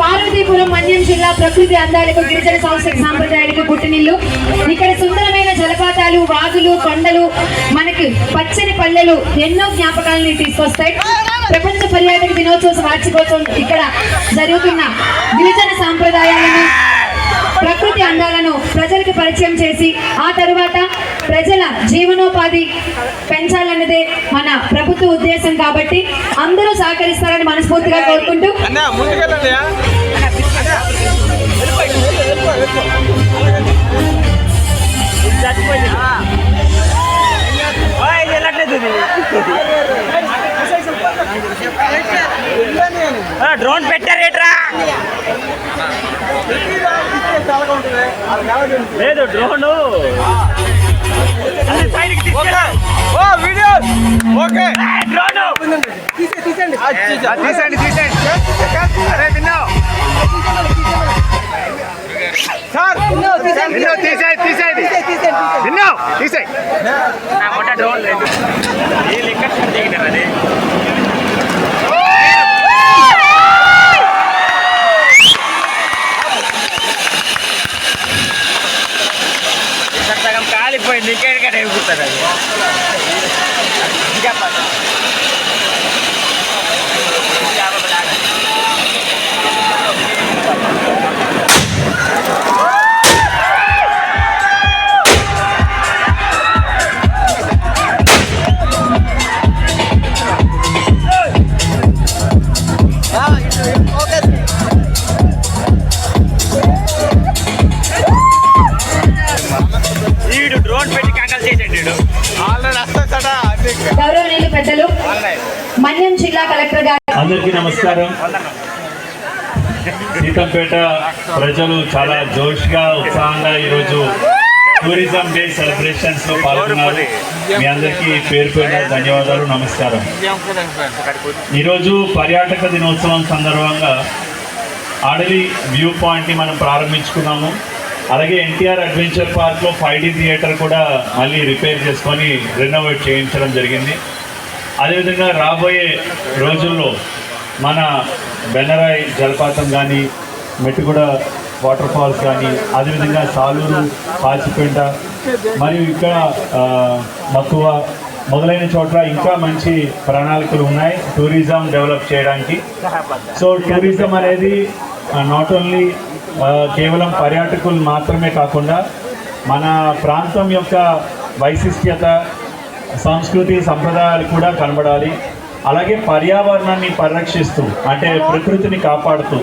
పార్వతీపురం మన్యం జిల్లా ప్రకృతి అందాలకు గిరిజన సంస్కృతి సాంప్రదాయాలకు పుట్టినిల్లు. ఇక్కడ సుందరమైన జలపాతాలు వాగులు కొండలు మనకి పచ్చని పల్లెలు ఎన్నో జ్ఞాపకాలని తీసుకొస్తాయి. ప్రపంచ పర్యాటక దినోత్సవ వార్షికోత్సవం ఇక్కడ జరుగుతున్న గిరిజన సాంప్రదాయాలను ప్రకృతి అందాలను ప్రజలకు పరిచయం చేసి ఆ తరువాత ప్రజల జీవనోపాధి పెంచాలన్నదే మన ప్రభుత్వ ఉద్దేశం కాబట్టి అందరూ సహకరిస్తారని మనస్ఫూర్తిగా కోరుకుంటూ డ్రోన్ పెట్టారేట్రా? లేదు డ్రోను. ఓ వీడియో ఓకే డ్రోన్ తీసేయండి తీసేయండి అరే విన్నావు సార్ విన్నావు తీసేయి తీసేయండి విన్నావు తీసేయి একবার নিচের কাটে করতে থাকে వీడు డ్రోన్ పెట్టి కంకల్ చేసాడు వీడు. ఆల్రెడీ వస్తా గౌరవనీయులు పెద్దలు మన్యం జిల్లా కలెక్టర్ గారు. అందరికీ నమస్కారం. సీతంపేట ప్రజలు చాలా జోష్గా ఉత్సాహంగా ఈరోజు టూరిజం డే సెలబ్రేషన్స్లో పాల్గొన్నారు. మీ అందరికీ పేరు పేరున ధన్యవాదాలు నమస్కారం. ఈరోజు పర్యాటక దినోత్సవం సందర్భంగా ఆడలి వ్యూ పాయింట్ని మనం ప్రారంభించుకున్నాము. అలాగే ఎన్టీఆర్ అడ్వెంచర్ పార్క్లో ఫైవ్ డీ థియేటర్ కూడా మళ్ళీ రిపేర్ చేసుకొని రెనోవేట్ చేయించడం జరిగింది. అదేవిధంగా రాబోయే రోజుల్లో మన బెన్నరాయ్ జలపాతం కానీ మెట్టుగూడ వాటర్ ఫాల్స్ కానీ అదేవిధంగా సాలూరు పాచిపేట మరియు ఇక్కడ మక్కువ మొదలైన చోట్ల ఇంకా మంచి ప్రణాళికలు ఉన్నాయి టూరిజం డెవలప్ చేయడానికి. సో టూరిజం అనేది నాట్ ఓన్లీ కేవలం పర్యాటకులు మాత్రమే కాకుండా మన ప్రాంతం యొక్క వైశిష్ట్యత సంస్కృతి సంప్రదాయాలు కూడా కనబడాలి. అలాగే పర్యావరణాన్ని పరిరక్షిస్తూ అంటే ప్రకృతిని కాపాడుతూ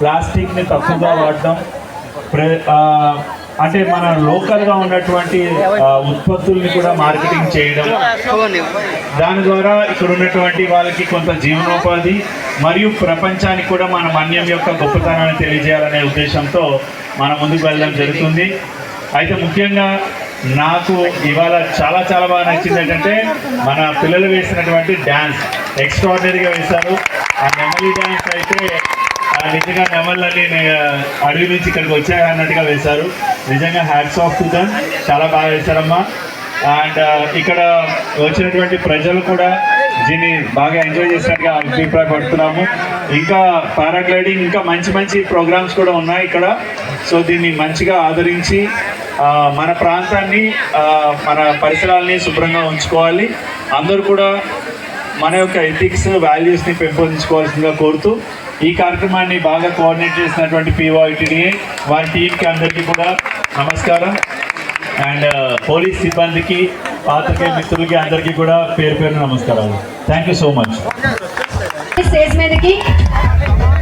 ప్లాస్టిక్ని తక్కువగా వాడడం ప్ర అంటే మన లోకల్గా ఉన్నటువంటి ఉత్పత్తుల్ని కూడా మార్కెటింగ్ చేయడం. దాని ద్వారా ఇక్కడ ఉన్నటువంటి వాళ్ళకి కొంత జీవనోపాధి మరియు ప్రపంచానికి కూడా మన మన్యం యొక్క గొప్పతనాన్ని తెలియజేయాలనే ఉద్దేశంతో మనం ముందుకు వెళ్ళడం జరుగుతుంది. అయితే ముఖ్యంగా నాకు ఇవాళ చాలా చాలా బాగా నచ్చింది ఏంటంటే మన పిల్లలు వేసినటువంటి డ్యాన్స్ ఎక్స్ట్రాడినరీగా వేశారు. ఆ నెమలి డ్యాన్స్ అయితే నిజంగా నెమళ్ళని అడవి నుంచి ఇక్కడికి వచ్చాయి అన్నట్టుగా వేశారు. నిజంగా హ్యాట్స్ ఆఫ్ టు చాలా బాగా వేశారమ్మా. అండ్ ఇక్కడ వచ్చినటువంటి ప్రజలు కూడా దీన్ని బాగా ఎంజాయ్ చేసినట్టుగా అభిప్రాయపడుతున్నాము ఇంకా పారాగ్లైడింగ్ ఇంకా మంచి మంచి ప్రోగ్రామ్స్ కూడా ఉన్నాయి ఇక్కడ. సో దీన్ని మంచిగా ఆదరించి మన ప్రాంతాన్ని మన పరిసరాల్ని శుభ్రంగా ఉంచుకోవాలి. అందరూ కూడా మన యొక్క ఎథిక్స్ వాల్యూస్ని పెంపొందించుకోవాల్సిందిగా కోరుతూ ఈ కార్యక్రమాన్ని బాగా కోఆర్డినేట్ చేసినటువంటి పిఓఐటీడీఏ వారి టీంకి అందరికీ కూడా నమస్కారం. అండ్ పోలీస్ uh, సిబ్బందికి పాత్రికేయ మిత్రులకి అందరికీ కూడా పేరు పేరు నమస్కారాలు. Thank you so much stage మీదకి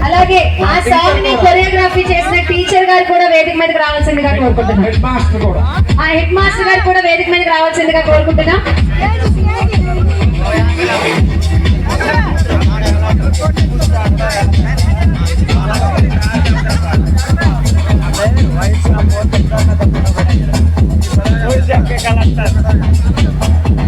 అలాగే ఆ సాంగ్ని కొరియోగ్రఫీ చేసిన టీచర్ గారు కూడా వేదిక మీదకి రావాల్సిందిగా కోరుకుంటున్నాం. ఆ హెడ్ మాస్టర్ గారు కూడా వేదిక మీదకి రావాల్సిందిగా కోరుకుంటున్నాం. ఒక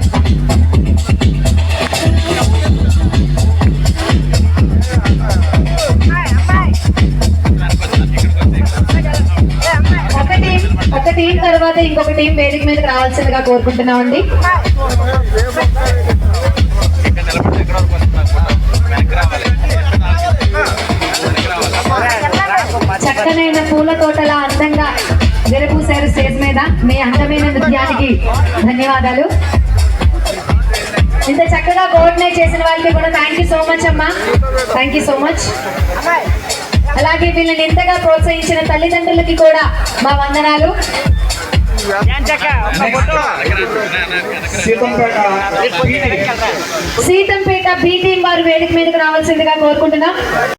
టీం తర్వాత ఇంకొక టీం వేదిక మీదకి రావాల్సిందిగా కోరుకుంటున్నాం అండి చక్కనైన పూల తోటలా అందంగా వెరపూసారు స్టేజ్ మీద. మీ అందమైన నృత్యానికి ధన్యవాదాలు. ఇంత చక్కగా కోఆర్డినేట్ చేసిన వాళ్ళకి కూడా థ్యాంక్ యూ సో మచ్ అమ్మా. థ్యాంక్ యూ సో మచ్ అలాగే వీళ్ళని ఎంతగా ప్రోత్సహించిన తల్లిదండ్రులకి కూడా మా వందనాలు. సీతంపేట బీ టీం వారు వేదిక మీదకి రావాల్సిందిగా కోరుకుంటున్నాం.